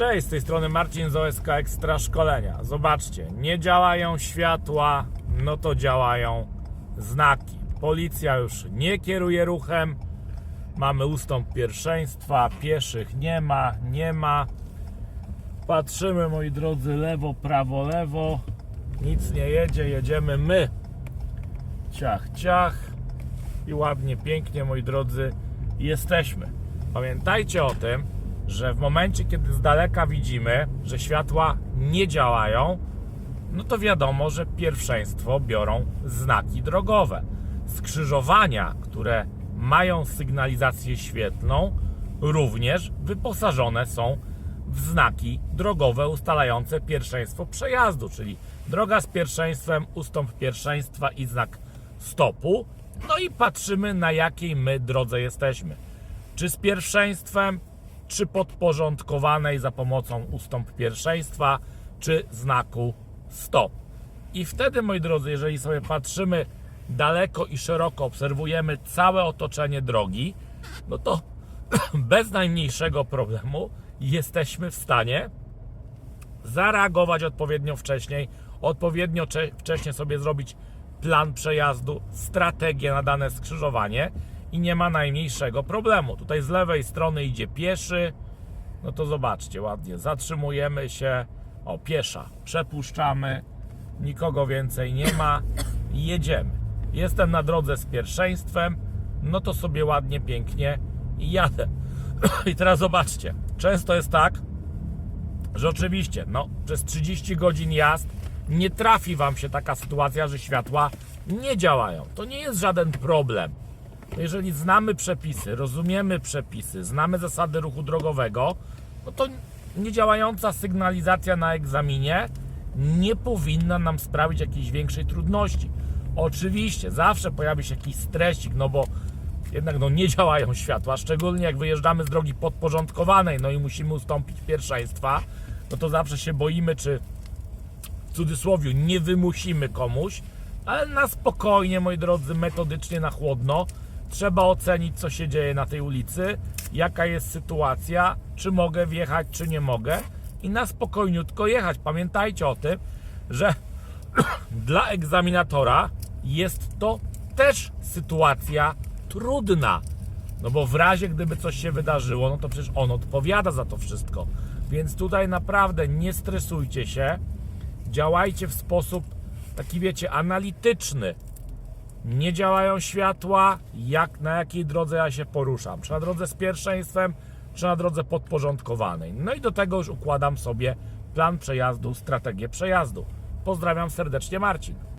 Cześć, z tej strony Marcin z OSK Ekstra Szkolenia. Zobaczcie, nie działają światła, no to działają znaki. Policja już nie kieruje ruchem, mamy ustąp pierwszeństwa, pieszych nie ma, nie ma. Patrzymy, moi drodzy, lewo, prawo, lewo, nic nie jedzie, jedziemy my. Ciach, ciach i ładnie, pięknie, moi drodzy, jesteśmy. Pamiętajcie o tym, że w momencie, kiedy z daleka widzimy, że światła nie działają, no to wiadomo, że pierwszeństwo biorą znaki drogowe. Skrzyżowania, które mają sygnalizację świetlną, również wyposażone są w znaki drogowe ustalające pierwszeństwo przejazdu, czyli droga z pierwszeństwem, ustąp pierwszeństwa i znak stopu. No i patrzymy, na jakiej my drodze jesteśmy. Czy z pierwszeństwem, czy podporządkowanej za pomocą ustąp pierwszeństwa, czy znaku stop. I wtedy, moi drodzy, jeżeli sobie patrzymy daleko i szeroko, obserwujemy całe otoczenie drogi, no to bez najmniejszego problemu jesteśmy w stanie zareagować odpowiednio wcześniej, odpowiednio cze- wcześnie sobie zrobić plan przejazdu, strategię na dane skrzyżowanie i nie ma najmniejszego problemu. Tutaj z lewej strony idzie pieszy, no to zobaczcie ładnie, zatrzymujemy się, o piesza, przepuszczamy, nikogo więcej nie ma, i jedziemy. Jestem na drodze z pierwszeństwem, no to sobie ładnie, pięknie jadę. I teraz zobaczcie, często jest tak, że oczywiście, no, przez 30 godzin jazd nie trafi Wam się taka sytuacja, że światła nie działają. To nie jest żaden problem. Jeżeli znamy przepisy, rozumiemy przepisy, znamy zasady ruchu drogowego, no to niedziałająca sygnalizacja na egzaminie nie powinna nam sprawić jakiejś większej trudności. Oczywiście, zawsze pojawi się jakiś stresik, no bo jednak no, nie działają światła, szczególnie jak wyjeżdżamy z drogi podporządkowanej, no i musimy ustąpić pierwszeństwa, no to zawsze się boimy, czy w cudzysłowie nie wymusimy komuś, ale na spokojnie, moi drodzy, metodycznie, na chłodno trzeba ocenić, co się dzieje na tej ulicy, jaka jest sytuacja, czy mogę wjechać, czy nie mogę i na spokojniutko jechać. Pamiętajcie o tym, że dla egzaminatora jest to też sytuacja trudna. No bo w razie gdyby coś się wydarzyło, no to przecież on odpowiada za to wszystko. Więc tutaj naprawdę nie stresujcie się. Działajcie w sposób taki wiecie, analityczny. Nie działają światła, jak na jakiej drodze ja się poruszam. Czy na drodze z pierwszeństwem, czy na drodze podporządkowanej. No i do tego już układam sobie plan przejazdu, strategię przejazdu. Pozdrawiam serdecznie, Marcin.